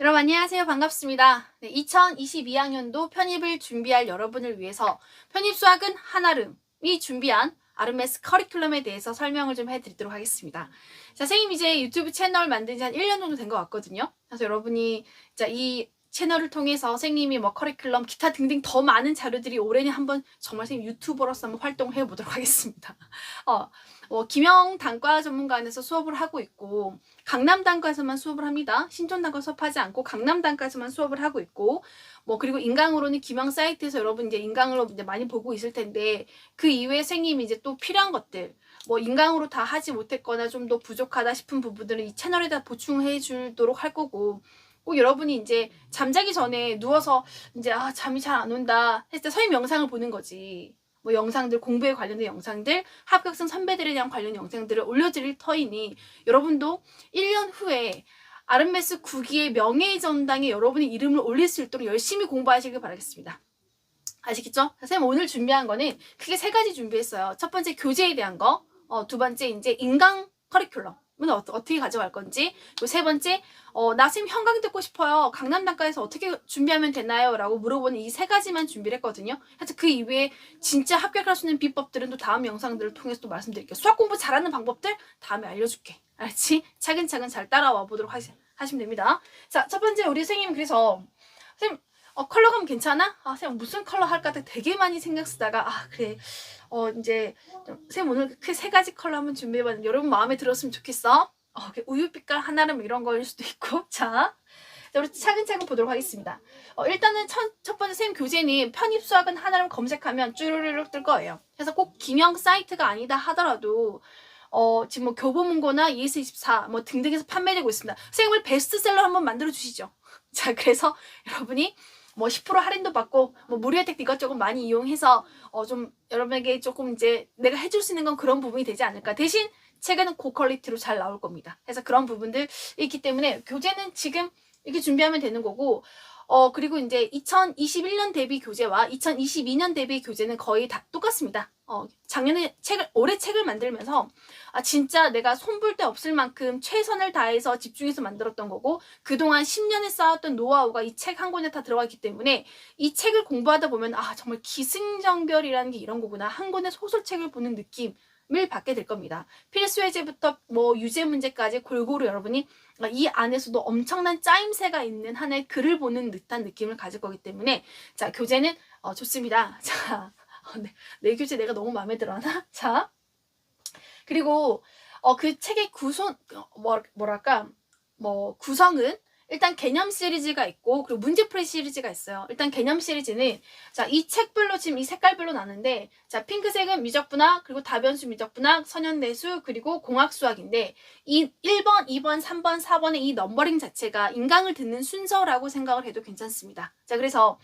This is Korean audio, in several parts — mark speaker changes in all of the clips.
Speaker 1: 여러분 안녕하세요. 반갑습니다. 네, 2022학년도 편입을 준비할 여러분을 위해서 편입 수학은 한아름이 준비한 아르메스 커리큘럼에 대해서 설명을 좀 해드리도록 하겠습니다. 자, 선생님 이제 유튜브 채널 만든 지 한 1년 정도 된 것 같거든요. 그래서 여러분이 자, 이 채널을 통해서 선생님이 뭐 커리큘럼 기타 등등 더 많은 자료들이 올해는 한번 정말 선생님 유튜버로서 한번 활동을 해보도록 하겠습니다. 어, 어, 김영 단과 전문가원에서 수업을 하고 있고 강남 단과에서만 수업을 합니다. 신촌 단과 수업하지 않고 강남 단과에서만 수업을 하고 있고 뭐 그리고 인강으로는 김영 사이트에서 여러분 이제 인강으로 이제 많이 보고 있을 텐데 그 이외에 선생님이 이제 또 필요한 것들 뭐 인강으로 다 하지 못했거나 좀 더 부족하다 싶은 부분들은 이 채널에다 보충해 주도록 할 거고 꼭 여러분이 이제 잠자기 전에 누워서 이제 아 잠이 잘 안 온다 했을 때 선생님 영상을 보는 거지. 뭐 영상들 공부에 관련된 영상들 합격생 선배들에 대한 관련 영상들을 올려드릴 터이니 여러분도 1년 후에 아르메스 9기의 명예의 전당에 여러분의 이름을 올릴 수 있도록 열심히 공부하시길 바라겠습니다. 아시겠죠? 선생님 오늘 준비한 거는 크게 세 가지 준비했어요. 첫 번째 교재에 대한 거, 어, 두 번째 이제 인강 커리큘럼. 은 어, 어떻게 가져갈 건지. 그리고 세 번째 어, 나 지금 현강 듣고 싶어요. 강남 단과에서 어떻게 준비하면 되나요? 라고 물어보는 이 세 가지만 준비를 했거든요. 하여튼 그 이외에 진짜 합격할 수 있는 비법들은 또 다음 영상들을 통해서 또 말씀드릴게요. 수학 공부 잘하는 방법들 다음에 알려줄게. 알았지? 차근차근 잘 따라와 보도록 하시, 하시면 됩니다. 자 첫 번째 우리 선생님 그래서 선생님 어, 컬러감 괜찮아? 아, 쌤 무슨 컬러 할까 되게 많이 생각 쓰다가 아 그래 어 이제 좀, 쌤 오늘 그 세 가지 컬러 한번 준비해봤는데 여러분 마음에 들었으면 좋겠어. 어, 그 우유 빛깔 하나름 이런 거일 수도 있고 자. 자, 우리 차근차근 보도록 하겠습니다. 어, 일단은 첫, 첫 번째 선생님 교재는 편입 수학은 하나름 검색하면 쭈르르륵 뜰 거예요. 그래서 꼭 김영 사이트가 아니다 하더라도 어, 지금 뭐 교보문고나 ES24 뭐 등등에서 판매되고 있습니다. 선생님 을 베스트셀러 한번 만들어 주시죠. 자, 그래서 여러분이 뭐 10% 할인도 받고 뭐 무료 혜택도 이것저것 많이 이용해서 어 좀 여러분에게 조금 이제 내가 해줄 수 있는 건 그런 부분이 되지 않을까. 대신 책은 고퀄리티로 잘 나올 겁니다. 그래서 그런 부분들 있기 때문에 교재는 지금 이렇게 준비하면 되는 거고 어 그리고 이제 2021년 대비 교재와 2022년 대비 교재는 거의 다 똑같습니다. 어 작년에 책을 올해 책을 만들면서 아 진짜 내가 손볼 데 없을 만큼 최선을 다해서 집중해서 만들었던 거고 그동안 10년에 쌓았던 노하우가 이 책 한 권에 다 들어가 있기 때문에 이 책을 공부하다 보면 아 정말 기승전결이라는 게 이런 거구나. 한 권의 소설책을 보는 느낌 을 받게 될 겁니다. 필수 예제부터 뭐 유제 문제까지 골고루 여러분이 이 안에서도 엄청난 짜임새가 있는 하나의 글을 보는 듯한 느낌을 가질 거기 때문에 자 교재는 어, 좋습니다. 자 어, 내, 내 교재 내가 너무 마음에 들어하나? 자 그리고 어, 그 책의 구성 뭐, 뭐랄까 뭐 구성은 일단 개념 시리즈가 있고 그리고 문제풀이 시리즈가 있어요. 일단 개념 시리즈는 자 이 책별로 지금 이 색깔별로 나는데 자 핑크색은 미적분학 그리고 다변수 미적분학 선현대수 그리고 공학수학인데 이 1번, 2번, 3번, 4번의 이 넘버링 자체가 인강을 듣는 순서라고 생각을 해도 괜찮습니다. 자 그래서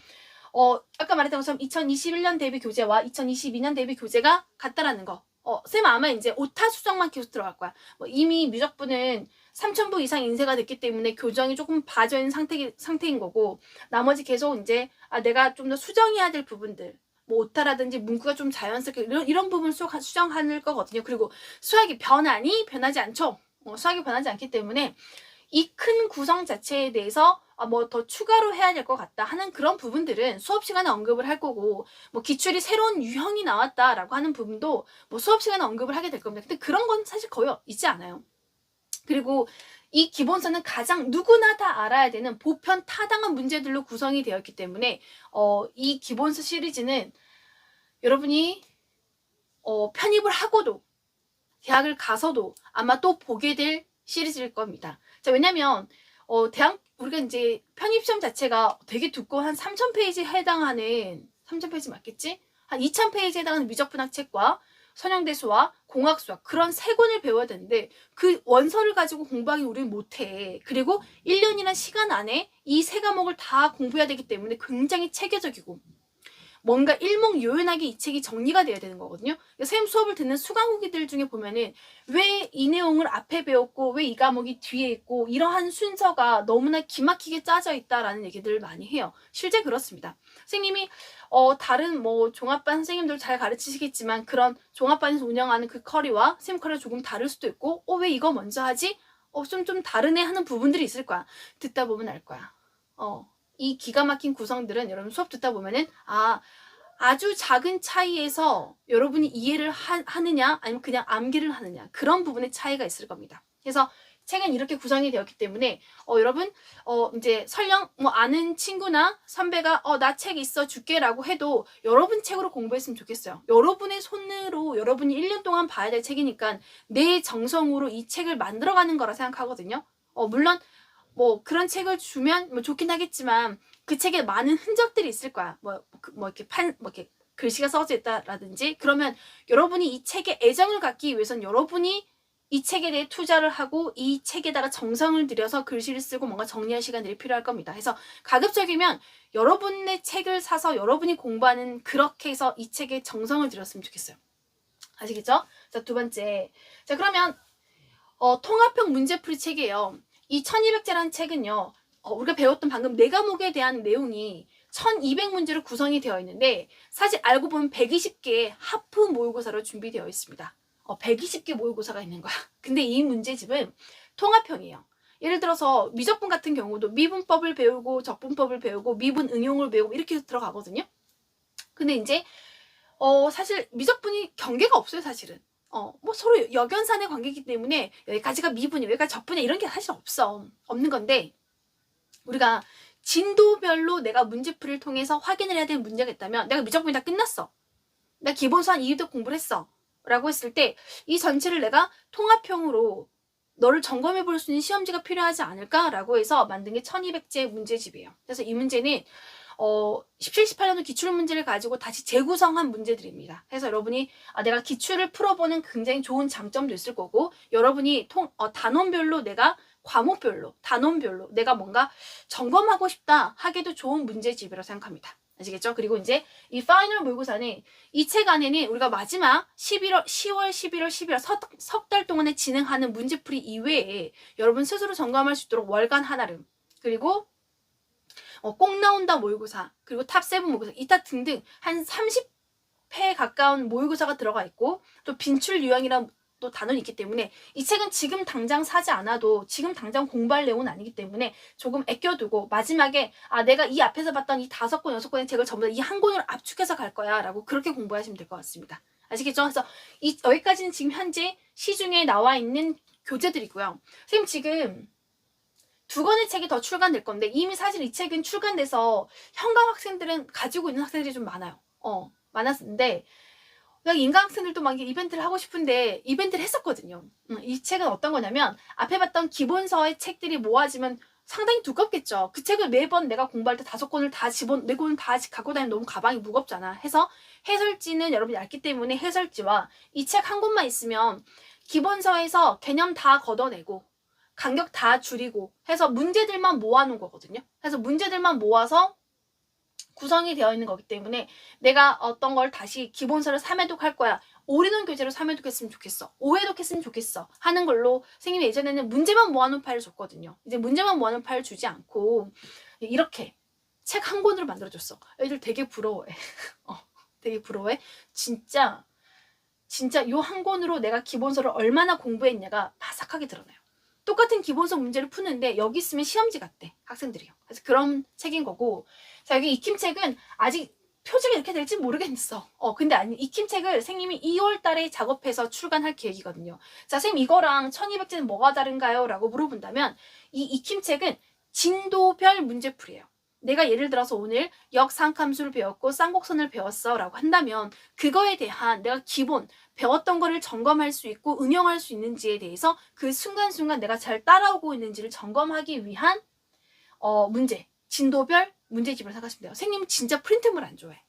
Speaker 1: 어 아까 말했던 것처럼 2021년 대비 교재와 2022년 대비 교재가 같다라는 거. 어, 쌤 아마 이제 오타 수정만 계속 들어갈 거야. 뭐 이미 미적분은 3,000부 이상 인쇄가 됐기 때문에 교정이 조금 봐져 있는 상태, 상태인 거고, 나머지 계속 이제, 아, 내가 좀 더 수정해야 될 부분들, 뭐 오타라든지 문구가 좀 자연스럽게, 이런, 이런 부분 수, 수정할 거거든요. 그리고 수학이 변하니? 변하지 않죠? 어, 수학이 변하지 않기 때문에 이 큰 구성 자체에 대해서 아, 뭐 더 추가로 해야 될 것 같다 하는 그런 부분들은 수업 시간에 언급을 할 거고 뭐 기출이 새로운 유형이 나왔다라고 하는 부분도 뭐 수업 시간에 언급을 하게 될 겁니다. 근데 그런 건 사실 거의 있지 않아요. 그리고 이 기본서는 가장 누구나 다 알아야 되는 보편 타당한 문제들로 구성이 되어 있기 때문에 어, 이 기본서 시리즈는 여러분이 어, 편입을 하고도 대학을 가서도 아마 또 보게 될 시리즈일 겁니다. 자, 왜냐면 어, 대학 우리가 이제 편입 시험 자체가 되게 두꺼운 한 3,000페이지에 해당하는 3,000페이지 맞겠지? 한 2,000페이지에 해당하는 미적분학 책과 선형대수와 공학수학 그런 세 권을 배워야 되는데 그 원서를 가지고 공부하기 우리는 못해. 그리고 1년이란 시간 안에 이 세 과목을 다 공부해야 되기 때문에 굉장히 체계적이고 뭔가 일목요연하게 이 책이 정리가 돼야 되는 거거든요. 쌤 수업을 듣는 수강 후기들 중에 보면은 왜 이 내용을 앞에 배웠고 왜 이 과목이 뒤에 있고 이러한 순서가 너무나 기막히게 짜져 있다라는 얘기들을 많이 해요. 실제 그렇습니다. 선생님이 어 다른 뭐 종합반 선생님들 잘 가르치시겠지만 그런 종합반에서 운영하는 그 커리와 쌤 커리가 조금 다를 수도 있고 어 왜 이거 먼저 하지? 어, 좀, 좀 다르네 하는 부분들이 있을 거야. 듣다 보면 알 거야. 어, 이 기가 막힌 구성들은 여러분 수업 듣다 보면은, 아, 아주 작은 차이에서 여러분이 이해를 하, 하느냐, 아니면 그냥 암기를 하느냐. 그런 부분의 차이가 있을 겁니다. 그래서 책은 이렇게 구성이 되었기 때문에, 어, 여러분, 어, 이제 설령 뭐 아는 친구나 선배가, 어, 나 책 있어 줄게라고 해도 여러분 책으로 공부했으면 좋겠어요. 여러분의 손으로 여러분이 1년 동안 봐야 될 책이니까 내 정성으로 이 책을 만들어가는 거라 생각하거든요. 어, 물론 뭐 그런 책을 주면 뭐 좋긴 하겠지만 그 책에 많은 흔적들이 있을 거야. 뭐, 그- 뭐 이렇게 판, 뭐 이렇게 글씨가 써져 있다라든지 그러면 여러분이 이 책에 애정을 갖기 위해선 여러분이 이 책에 대해 투자를 하고 이 책에다가 정성을 들여서 글씨를 쓰고 뭔가 정리할 시간들이 필요할 겁니다. 그래서 가급적이면 여러분의 책을 사서 여러분이 공부하는 그렇게 해서 이 책에 정성을 들였으면 좋겠어요. 아시겠죠? 자, 두 번째. 자, 그러면 어, 통합형 문제풀이 책이에요. 이 1200제라는 책은요. 어, 우리가 배웠던 방금 네 과목에 대한 내용이 1200문제로 구성이 되어 있는데 사실 알고 보면 120개의 하프 모의고사로 준비되어 있습니다. 어, 120개 모의고사가 있는 거야. 근데 이 문제집은 통합형이에요. 예를 들어서 미적분 같은 경우도 미분법을 배우고 적분법을 배우고 미분 응용을 배우고 이렇게 들어가거든요. 근데 이제 어 사실 미적분이 경계가 없어요, 사실은. 어, 뭐 서로 역연산의 관계이기 때문에 여기까지가 미분이, 여기까지 적분이 이런 게 사실 없어. 없는 건데 우리가 진도별로 내가 문제풀이를 통해서 확인을 해야 되는 문제가 있다면 내가 미적분이 다 끝났어. 나 기본수 한 2도 공부를 했어. 라고 했을 때 이 전체를 내가 통합형으로 너를 점검해 볼 수 있는 시험지가 필요하지 않을까라고 해서 만든 게 1200제 문제집이에요. 그래서 이 문제는 어, 17, 18년도 기출 문제를 가지고 다시 재구성한 문제들입니다. 그래서 여러분이 아, 내가 기출을 풀어보는 굉장히 좋은 장점도 있을 거고 여러분이 통, 어, 단원별로 내가 과목별로 단원별로 내가 뭔가 점검하고 싶다 하기도 좋은 문제집이라고 생각합니다. 아시겠죠? 그리고 이제 이 파이널 모의고사는 이 책 안에는 우리가 마지막 11월, 10월, 11월, 12월 석 달 동안에 진행하는 문제풀이 이외에 여러분 스스로 점검할 수 있도록 월간 한아름 그리고 어, 꼭 나온다 모의고사 그리고 탑7 모의고사 이타 등등 한 30회 가까운 모의고사가 들어가 있고 또 빈출 유형이란 또 단원이 있기 때문에 이 책은 지금 당장 사지 않아도 지금 당장 공부할 내용은 아니기 때문에 조금 아껴두고 마지막에 아 내가 이 앞에서 봤던 이 다섯 권 여섯 권의 책을 전부 다 이 한 권으로 압축해서 갈 거야 라고 그렇게 공부하시면 될 것 같습니다 아시겠죠? 그래서 이, 여기까지는 지금 현재 시중에 나와 있는 교재들이고요 선생님 지금 두 권의 책이 더 출간될 건데 이미 사실 이 책은 출간돼서 현강 학생들은 가지고 있는 학생들이 좀 많아요. 어, 많았는데 그냥 인강 학생들도 막 이벤트를 하고 싶은데 이벤트를 했었거든요. 음, 이 책은 어떤 거냐면 앞에 봤던 기본서의 책들이 모아지면 상당히 두껍겠죠. 그 책을 매번 내가 공부할 때 다섯 권을 다 집어 네 권을 다 갖고 다니면 너무 가방이 무겁잖아. 해서 해설지는 여러분이 알기 때문에 해설지와 이 책 한 권만 있으면 기본서에서 개념 다 걷어내고 간격 다 줄이고 해서 문제들만 모아놓은 거거든요. 그래서 문제들만 모아서 구성이 되어 있는 거기 때문에 내가 어떤 걸 다시 기본서를 3회독 할 거야. 올인원 교재로 3회독 했으면 좋겠어. 5회독 했으면 좋겠어. 하는 걸로 선생님이 예전에는 문제만 모아놓은 파일을 줬거든요. 이제 문제만 모아놓은 파일을 주지 않고 이렇게 책 한 권으로 만들어줬어. 애들 되게 부러워해. 어, 되게 부러워해. 진짜 진짜 요 한 권으로 내가 기본서를 얼마나 공부했냐가 바삭하게 드러나요. 똑같은 기본서 문제를 푸는데 여기 있으면 시험지 같대 학생들이요. 그래서 그런 책인 거고 자 여기 익힘책은 아직 표지가 이렇게 될지 모르겠어. 어 근데 아니 익힘책을 선생님이 2월달에 작업해서 출간할 계획이거든요. 자 선생님 이거랑 1200제는 뭐가 다른가요? 라고 물어본다면 이 익힘책은 진도별 문제풀이에요. 내가 예를 들어서 오늘 역상함수를 배웠고 쌍곡선을 배웠어 라고 한다면 그거에 대한 내가 기본 배웠던 거를 점검할 수 있고 응용할 수 있는지에 대해서 그 순간순간 내가 잘 따라오고 있는지를 점검하기 위한 어, 문제, 진도별 문제집을 생각하시면 돼요. 선생님 진짜 프린트물 안 좋아해.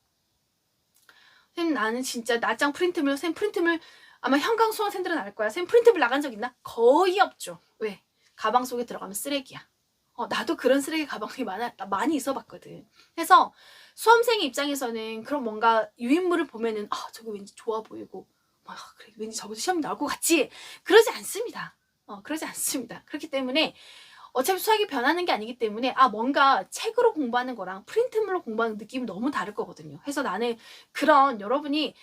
Speaker 1: 선생님 나는 진짜 낮장 프린트물, 선생님 프린트물 아마 현강 수험생들은 알 거야. 선생님 프린트물 나간 적 있나? 거의 없죠. 왜? 가방 속에 들어가면 쓰레기야. 어, 나도 그런 쓰레기 가방이 많아, 많이 있어 봤거든. 그래서 수험생 입장에서는 그런 뭔가 유인물을 보면은 아, 저거 왠지 좋아 보이고 아, 그래, 왠지 저기서 시험 나올 것 같지? 그러지 않습니다. 어, 그러지 않습니다. 그렇기 때문에 어차피 수학이 변하는 게 아니기 때문에 아 뭔가 책으로 공부하는 거랑 프린트물로 공부하는 느낌이 너무 다를 거거든요. 그래서 나는 그런 여러분이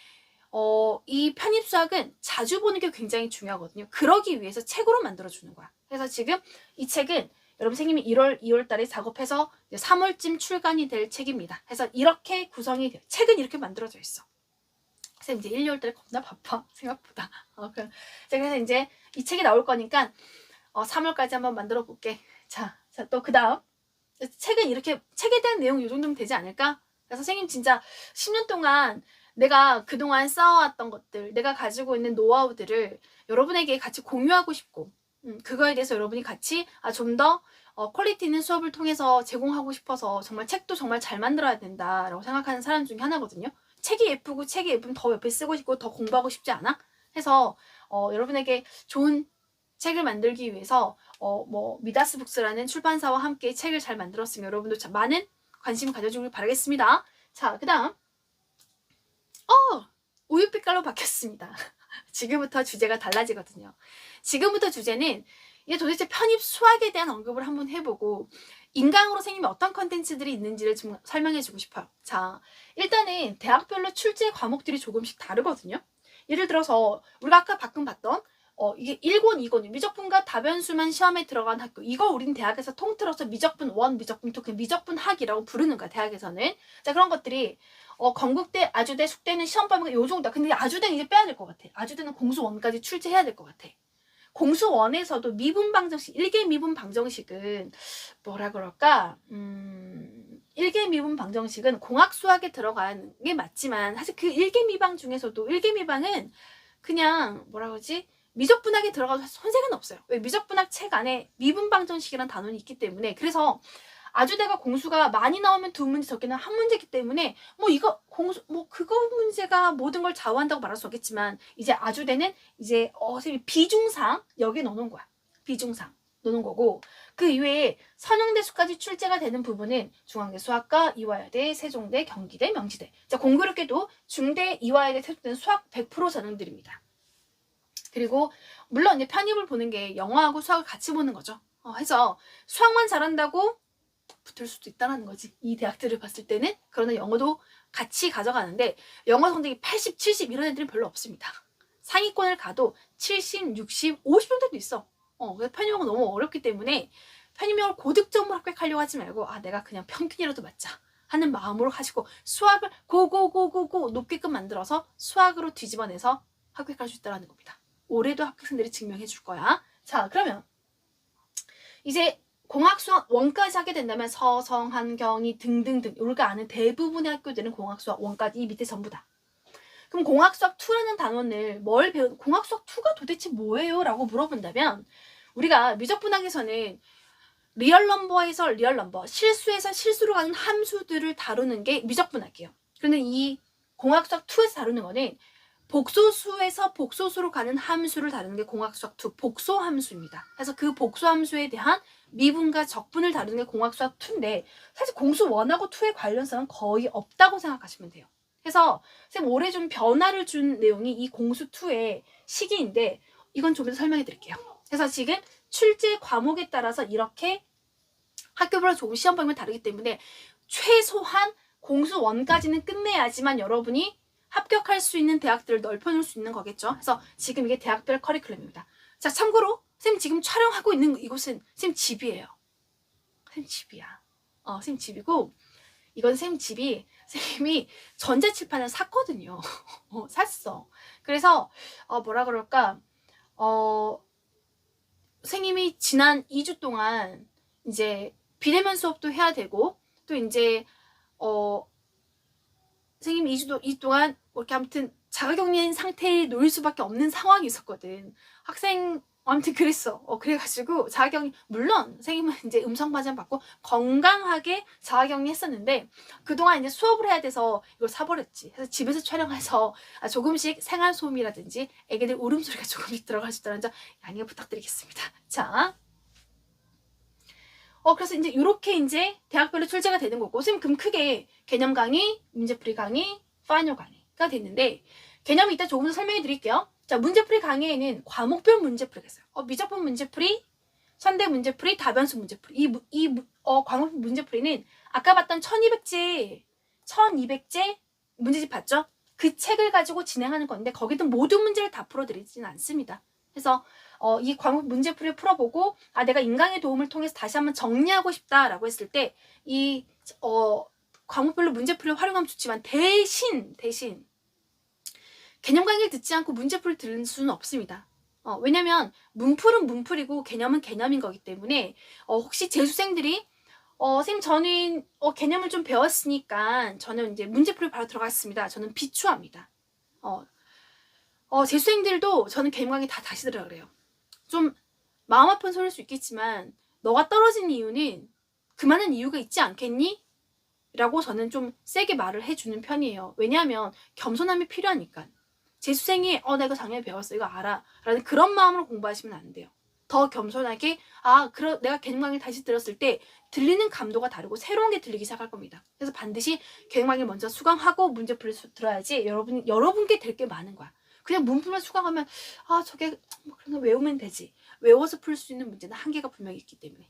Speaker 1: 어, 이 편입 수학은 자주 보는 게 굉장히 중요하거든요. 그러기 위해서 책으로 만들어 주는 거야. 그래서 지금 이 책은 여러분 선생님이 1월, 2월 달에 작업해서 이제 3월쯤 출간이 될 책입니다. 그래서 이렇게 구성이 돼요. 책은 이렇게 만들어져 있어. 선생님 이제 1, 2월 달에 겁나 바빠. 생각보다. 어, 그, 자, 그래서 이제 이 책이 나올 거니까 어, 3월까지 한번 만들어 볼게. 자, 자, 또 그 다음. 책은 이렇게, 책에 대한 내용 이 정도면 되지 않을까? 그래서 선생님 진짜 10년 동안 내가 그동안 쌓아왔던 것들, 내가 가지고 있는 노하우들을 여러분에게 같이 공유하고 싶고, 음, 그거에 대해서 여러분이 같이 아, 좀더 어, 퀄리티 있는 수업을 통해서 제공하고 싶어서 정말 책도 정말 잘 만들어야 된다라고 생각하는 사람 중에 하나거든요. 책이 예쁘고 책이 예쁘면 더 옆에 쓰고 싶고 더 공부하고 싶지 않아? 해서 어, 여러분에게 좋은 책을 만들기 위해서 어, 뭐 미다스 북스라는 출판사와 함께 책을 잘 만들었으면 여러분도 자, 많은 관심 가져주길 바라겠습니다. 자, 그 다음 어 우유빛깔로 바뀌었습니다. 지금부터 주제가 달라지거든요. 지금부터 주제는 이게 도대체 편입 수학에 대한 언급을 한번 해보고 인강으로 생기면 어떤 컨텐츠들이 있는지를 좀 설명해 주고 싶어요. 자, 일단은 대학별로 출제 과목들이 조금씩 다르거든요. 예를 들어서 우리가 아까 가끔 봤던 어, 이게 1권, 2권, 미적분과 다변수만 시험에 들어간 학교. 이거 우린 대학에서 통틀어서 미적분 1, 미적분 2, 그 미적분 학이라고 부르는 거야, 대학에서는. 자, 그런 것들이, 어, 건국대, 아주대, 숙대는 시험 범위가 요 정도야. 근데 아주대는 이제 빼야 될 것 같아. 아주대는 공수 1까지 출제해야 될 것 같아. 공수 1에서도 미분 방정식, 1개 미분 방정식은 뭐라 그럴까? 음, 1개 미분 방정식은 공학 수학에 들어가는 게 맞지만 사실 그 1개 미방 중에서도 1개 미방은 그냥 뭐라 그러지? 미적분학에 들어가도 손색은 없어요. 왜 미적분학 책 안에 미분 방정식이라는 단원이 있기 때문에 그래서 아주대가 공수가 많이 나오면 두 문제 적게는 한 문제이기 때문에 뭐 이거 공수 뭐 그거 문제가 모든 걸 좌우한다고 말할 수 없겠지만 이제 아주대는 이제 어 비중상 여기에 넣는 거야. 비중상 넣는 거고 그 이외에 선영대수까지 출제가 되는 부분은 중앙대 수학과 이화여대, 세종대, 경기대, 명지대. 자 공교롭게도 중대, 이화여대, 세종대는 수학 100% 전형들입니다. 그리고 물론 이제 편입을 보는 게 영어하고 수학을 같이 보는 거죠. 어, 해서 수학만 잘한다고 붙을 수도 있다는 거지. 이 대학들을 봤을 때는 그러나 영어도 같이 가져가는데 영어 성적이 80, 70 이런 애들은 별로 없습니다. 상위권을 가도 70, 60, 50 정도도 있어. 어, 편입영어 너무 어렵기 때문에 편입영어를 고득점으로 합격하려고 하지 말고 아 내가 그냥 평균이라도 맞자 하는 마음으로 하시고 수학을 고고고고고 높게끔 만들어서 수학으로 뒤집어내서 합격할 수 있다는 겁니다. 올해도 학생들이 증명해 줄 거야. 자, 그러면 이제 공학수학 원까지 하게 된다면 서성, 한경희 등등등 우리가 아는 대부분의 학교들은 공학수학 원까지 이 밑에 전부 다. 그럼 공학수학 2라는 단원을 뭘 배우 공학수학 2가 도대체 뭐예요? 라고 물어본다면 우리가 미적분학에서는 리얼 넘버에서 리얼 넘버, 실수에서 실수로 가는 함수들을 다루는 게 미적분학이에요. 그런데 이 공학수학 2에서 다루는 거는 복소수에서 복소수로 가는 함수를 다루는 게 공학수학 2 복소 함수입니다. 그래서 그 복소 함수에 대한 미분과 적분을 다루는 게 공학수학 2인데 사실 공수 1하고 2의 관련성은 거의 없다고 생각하시면 돼요. 그래서 쌤 올해 좀 변화를 준 내용이 이 공수 2의 시기인데 이건 좀 더 설명해 드릴게요. 그래서 지금 출제 과목에 따라서 이렇게 학교별로 조금 시험 범위가 다르기 때문에 최소한 공수 1까지는 끝내야지만 여러분이 합격할 수 있는 대학들을 넓혀놓을 수 있는 거겠죠. 그래서 지금 이게 대학별 커리큘럼입니다. 자, 참고로 쌤 지금 촬영하고 있는 이곳은 쌤 집이에요. 쌤 집이야. 어, 쌤 집이고 이건 쌤 집이 쌤이 전자칠판을 샀거든요. 어, 샀어. 그래서 어, 뭐라 그럴까? 어, 선생님이 지난 2주 동안 이제 비대면 수업도 해야 되고 또 이제 어 선생님 2주, 2주 동안 뭐 이렇게 아무튼 자가격리인 상태에 놓일 수밖에 없는 상황이 있었거든. 학생 아무튼 그랬어. 어, 그래가지고 자가격리 물론 선생님은 이제 음성 반장 받고 건강하게 자가격리 했었는데 그동안 이제 수업을 해야 돼서 이걸 사버렸지. 그래서 집에서 촬영해서 아, 조금씩 생활 소음이라든지 애기들 울음소리가 조금씩 들어갈 수 있다는 점 양해 부탁드리겠습니다. 자. 어, 그래서 이제 이렇게 이제 대학별로 출제가 되는 거고, 선생님 그럼 크게 개념 강의, 문제풀이 강의, 파이널 강의가 됐는데, 개념이 이따 조금 더 설명해 드릴게요. 자, 문제풀이 강의에는 과목별 문제풀이가 있어요. 어, 미적분 문제풀이, 선대 문제풀이, 다변수 문제풀이. 이, 무- 이, 무- 어, 과목별 문제풀이는 아까 봤던 1200제, 1200제 문제집 봤죠? 그 책을 가지고 진행하는 건데 거기도 모든 문제를 다 풀어드리지는 않습니다. 그래서 어, 이 과목 문제풀이를 풀어보고 아 내가 인강의 도움을 통해서 다시 한번 정리하고 싶다라고 했을 때 이 어, 과목별로 문제풀이를 활용하면 좋지만 대신 대신 개념 강의를 듣지 않고 문제풀이를 들을 수는 없습니다. 어, 왜냐면 문풀은 문풀이고 개념은 개념인 거기 때문에 어, 혹시 재수생들이 어, 선생님 저는 어, 개념을 좀 배웠으니까 저는 이제 문제풀이 바로 들어갔습니다. 저는 비추합니다. 어, 어, 재수생들도 저는 개념 강의 다 다시 들으라 그래요. 좀 마음 아픈 소리일 수 있겠지만 너가 떨어진 이유는 그만한 이유가 있지 않겠니? 라고 저는 좀 세게 말을 해주는 편이에요. 왜냐하면 겸손함이 필요하니까. 재수생이 어 내가 작년에 배웠어 이거 알아 라는 그런 마음으로 공부하시면 안 돼요. 더 겸손하게 아 그러 내가 개념 강의 다시 들었을 때 들리는 감도가 다르고 새로운 게 들리기 시작할 겁니다. 그래서 반드시 개념 강의 먼저 수강하고 문제풀이 수- 들어야지 여러분 여러분께 될 게 많은 거야. 그냥 문풀만 수강하면 아 저게 뭐 그런 거 외우면 되지. 외워서 풀 수 있는 문제는 한계가 분명히 있기 때문에.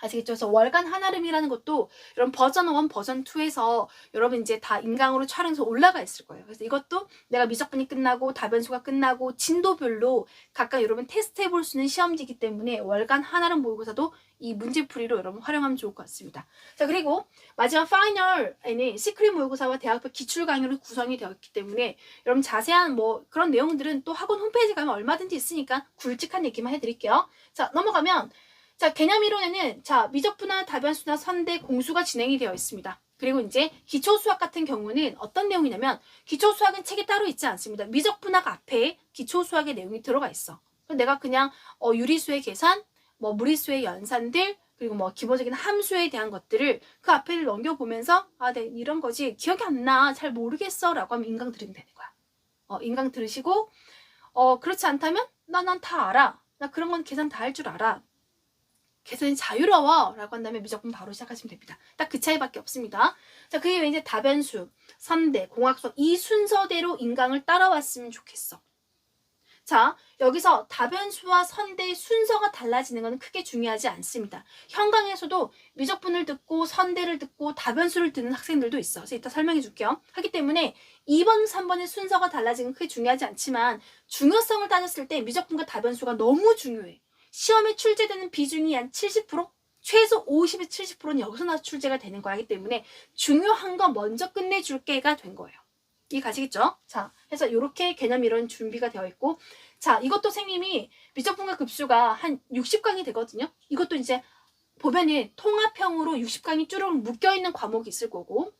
Speaker 1: 아시겠죠? 그래서 월간 한아름이라는 것도 이런 버전 1, 버전 2에서 여러분 이제 다 인강으로 촬영해서 올라가 있을 거예요. 그래서 이것도 내가 미적분이 끝나고 답변수가 끝나고 진도별로 각각 여러분 테스트 해 볼 수 있는 시험지이기 때문에 월간 한아름 모의고사도 이 문제풀이로 여러분 활용하면 좋을 것 같습니다. 자 그리고 마지막 파이널에는 시크릿 모의고사와 대학별 기출 강의로 구성이 되어 있기 때문에 여러분 자세한 뭐 그런 내용들은 또 학원 홈페이지 가면 얼마든지 있으니까 굵직한 얘기만 해드릴게요. 자 넘어가면 자, 개념 이론에는 자, 미적분화, 다변수나 선대, 공수가 진행이 되어 있습니다. 그리고 이제 기초 수학 같은 경우는 어떤 내용이냐면 기초 수학은 책에 따로 있지 않습니다. 미적분화가 앞에 기초 수학의 내용이 들어가 있어. 내가 그냥 어, 유리수의 계산, 뭐 무리수의 연산들, 그리고 뭐 기본적인 함수에 대한 것들을 그 앞에 넘겨보면서 아, 네, 이런 거지. 기억이 안 나. 잘 모르겠어. 라고 하면 인강 들으면 되는 거야. 어, 인강 들으시고 어, 그렇지 않다면 나 난 다 알아. 나 그런 건 계산 다 할 줄 알아. 계산이 자유로워 라고 한다면 미적분 바로 시작하시면 됩니다. 딱 그 차이밖에 없습니다. 자, 그게 왜 이제 다변수, 선대, 공학수학 이 순서대로 인강을 따라왔으면 좋겠어. 자, 여기서 다변수와 선대의 순서가 달라지는 것은 크게 중요하지 않습니다. 현강에서도 미적분을 듣고 선대를 듣고 다변수를 듣는 학생들도 있어. 그래서 이따 설명해 줄게요. 하기 때문에 2번, 3번의 순서가 달라지는 건 크게 중요하지 않지만 중요성을 따졌을 때 미적분과 다변수가 너무 중요해. 시험에 출제되는 비중이 한 70%? 최소 50에서 70%는 여기서 나서 출제가 되는 거기 때문에 중요한 거 먼저 끝내줄게가 된 거예요. 이 가시겠죠? 자, 해서 이렇게 개념 이론 준비가 되어 있고, 자, 이것도 선생님이 미적분과 급수가 한 60강이 되거든요. 이것도 이제 보면은 통합형으로 60강이 쭈르륵 묶여 있는 과목이 있을 거고,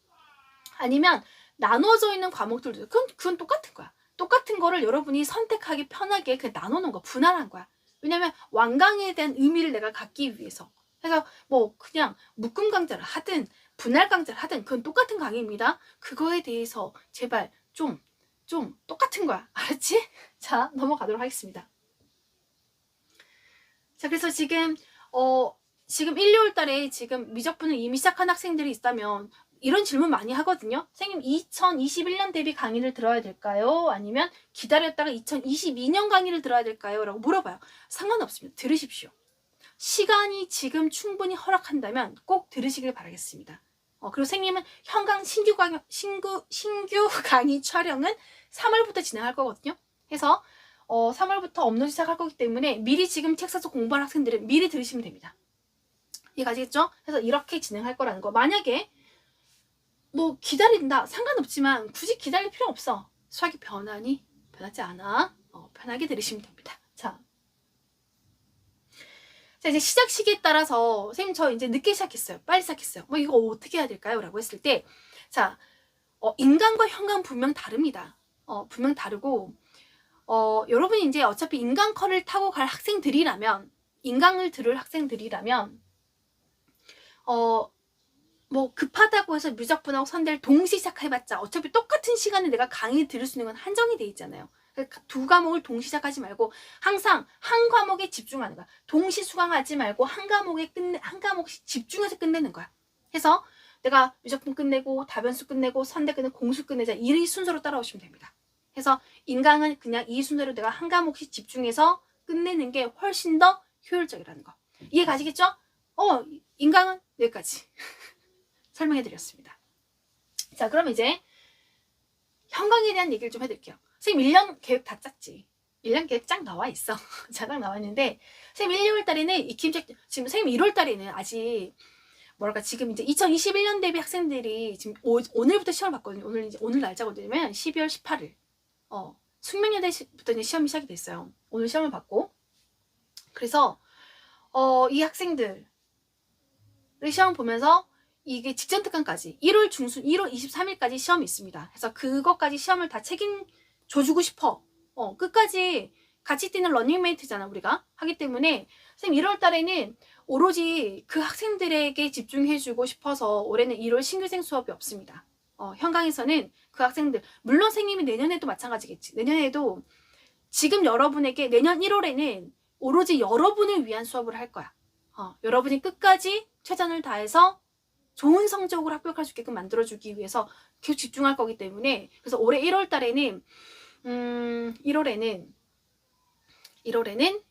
Speaker 1: 아니면 나눠져 있는 과목들도. 그건 그건 똑같은 거야. 똑같은 거를 여러분이 선택하기 편하게 그냥 나눠놓은 거 분할한 거야. 왜냐면 완강에 대한 의미를 내가 갖기 위해서. 그래서 뭐 그냥 묶음 강좌를 하든 분할 강좌를 하든 그건 똑같은 강의입니다. 그거에 대해서 제발 좀, 좀 똑같은 거야. 알았지? 자, 넘어가도록 하겠습니다. 자, 그래서 지금, 어, 지금 1, 2월 달에 지금 미적분을 이미 시작한 학생들이 있다면 이런 질문 많이 하거든요. 선생님, 2021년 대비 강의를 들어야 될까요? 아니면 기다렸다가 2022년 강의를 들어야 될까요? 라고 물어봐요. 상관없습니다. 들으십시오. 시간이 지금 충분히 허락한다면 꼭 들으시길 바라겠습니다. 어, 그리고 선생님은 현강 신규 강의, 신규, 신규 강의 촬영은 3월부터 진행할 거거든요. 해서 어, 3월부터 업로드 시작할 거기 때문에 미리 지금 책 사서 공부할 학생들은 미리 들으시면 됩니다. 이해가시겠죠? 그래서 이렇게 진행할 거라는 거. 만약에 뭐 기다린다 상관없지만 굳이 기다릴 필요 없어. 수학이 변하니 변하지 않아. 어, 편하게 들으시면 됩니다. 자, 자 이제 시작 시기에 따라서 선생님 저 이제 늦게 시작했어요. 빨리 시작했어요. 뭐 이거 어떻게 해야 될까요? 라고 했을 때, 자 어, 인간과 현관 분명 다릅니다. 어, 분명 다르고 어, 여러분이 이제 어차피 인간커를 타고 갈 학생들이라면 인강을 들을 학생들이라면 어, 뭐 급하다고 해서 미적분하고 선대를 동시에 시작해봤자 어차피 똑같은 시간에 내가 강의 들을 수 있는 건 한정이 돼 있잖아요. 그러니까 두 과목을 동시 시작하지 말고 항상 한 과목에 집중하는 거야. 동시 수강하지 말고 한 과목에 끝내 한 과목씩 집중해서 끝내는 거야. 해서 내가 미적분 끝내고 다변수 끝내고 선대 끝내고 공수 끝내자 이 순서로 따라오시면 됩니다. 해서 인강은 그냥 이 순서로 내가 한 과목씩 집중해서 끝내는 게 훨씬 더 효율적이라는 거. 이해 가시겠죠? 어, 인강은 여기까지 설명해 드렸습니다. 자, 그럼 이제 현강에 대한 얘기를 좀 해드릴게요. 선생님 1년 계획 다 짰지. 1년 계획 쫙 나와 있어. 쫙 나와 있는데 선생님 1, 2월 달에는 익힘책 지금 선생님 1월 달에는 아직 뭐랄까 지금 이제 2021년 대비 학생들이 지금 오, 오늘부터 시험을 봤거든요. 오늘 이제 오늘 날짜가 되면 12월 18일. 어 숙명여대부터 이제 시험이 시작이 됐어요. 오늘 시험을 봤고 그래서 어 이 학생들 시험 보면서 이게 직전 특강까지 1월 중순 1월 23일까지 시험이 있습니다. 그래서 그것까지 시험을 다 책임져 주고 싶어. 어, 끝까지 같이 뛰는 러닝메이트잖아, 우리가. 하기 때문에 선생님 1월 달에는 오로지 그 학생들에게 집중해 주고 싶어서 올해는 1월 신규생 수업이 없습니다. 어, 현강에서는 그 학생들 물론 선생님이 내년에도 마찬가지겠지. 내년에도 지금 여러분에게 내년 1월에는 오로지 여러분을 위한 수업을 할 거야. 어, 여러분이 끝까지 최선을 다해서 좋은 성적으로 합격할 수 있게끔 만들어주기 위해서 계속 집중할 거기 때문에 그래서 올해 1월 달에는 음 1월에는 1월에는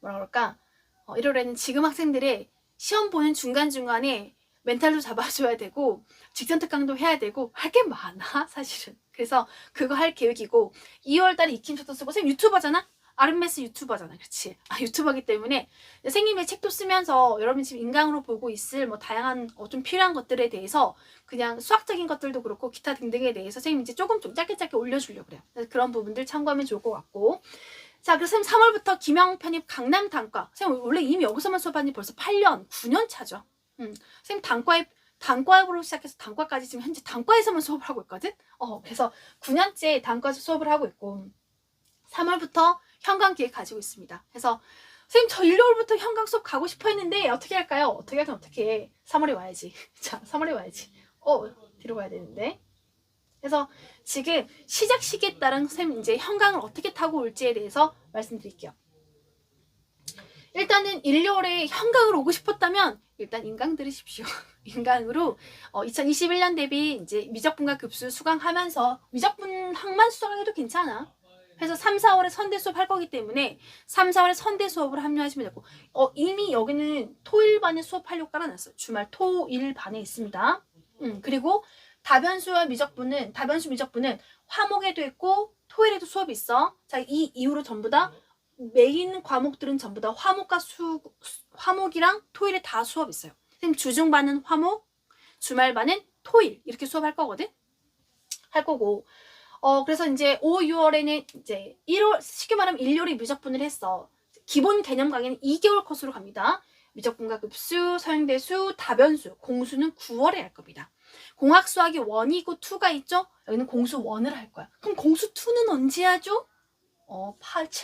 Speaker 1: 뭐라 그럴까? 어, 1월에는 지금 학생들의 시험 보는 중간중간에 멘탈도 잡아줘야 되고 직전 특강도 해야 되고 할 게 많아 사실은. 그래서 그거 할 계획이고 2월 달에 익힘책도 쓰고 선생님 유튜버잖아 아르메스 유튜버잖아 그렇지 아 유튜버기 때문에 선생님의 책도 쓰면서 여러분 지금 인강으로 보고 있을 뭐 다양한 어, 좀 필요한 것들에 대해서 그냥 수학적인 것들도 그렇고 기타 등등에 대해서 선생님 이제 조금 좀 짧게 짧게 올려주려고 그래요. 그런 부분들 참고하면 좋을 것 같고. 자, 그래서 선생님 3월부터 김영 편입 강남 단과. 선생님 원래 이미 여기서만 수업한 지 벌써 8년, 9년 차죠. 음, 선생님 단과에 단과로 시작해서 단과까지 지금 현재 단과에서만 수업을 하고 있거든. 어, 그래서 9년째 단과에서 수업을 하고 있고 3월부터 현강 기획 가지고 있습니다. 그래서 선생님 저 1, 2월부터 현강 수업 가고 싶어 했는데 어떻게 할까요? 어떻게 할까 어떻게 해? 3월에 와야지. 자, 3월에 와야지. 어, 뒤로 가야 되는데. 그래서 지금 시작 시기에 따른 선생님 이제 현강을 어떻게 타고 올지에 대해서 말씀드릴게요. 일단은 1, 2월에 현강을 오고 싶었다면 일단 인강 들으십시오. 인강으로 어, 2021년 대비 이제 미적분과 급수 수강하면서 미적분 학만 수강해도 괜찮아. 그래서 3, 4월에 선대 수업 할 거기 때문에 3, 4월에 선대 수업을 합류하시면 되고 어, 이미 여기는 토일반에 수업하려고 깔아놨어요. 주말 토일반에 있습니다. 음, 그리고 다변수와 미적분은 다변수 미적분은 화목에도 있고 토일에도 수업이 있어. 자, 이 이후로 전부 다 메인 과목들은 전부 다 화목과 수 화목이랑 토일에 다 수업 있어요. 선생님 주중반은 화목, 주말반은 토일 이렇게 수업할 거거든. 할 거고 어, 그래서 이제 5, 6월에는 이제 1월, 쉽게 말하면 1, 2월에 미적분을 했어. 기본 개념 강의는 2개월 코스로 갑니다. 미적분과 급수, 서형대수, 다변수, 공수는 9월에 할 겁니다. 공학 수학이 1이 있고 2가 있죠? 여기는 공수 1을 할 거야. 그럼 공수 2는 언제 하죠? 어, 8, 7,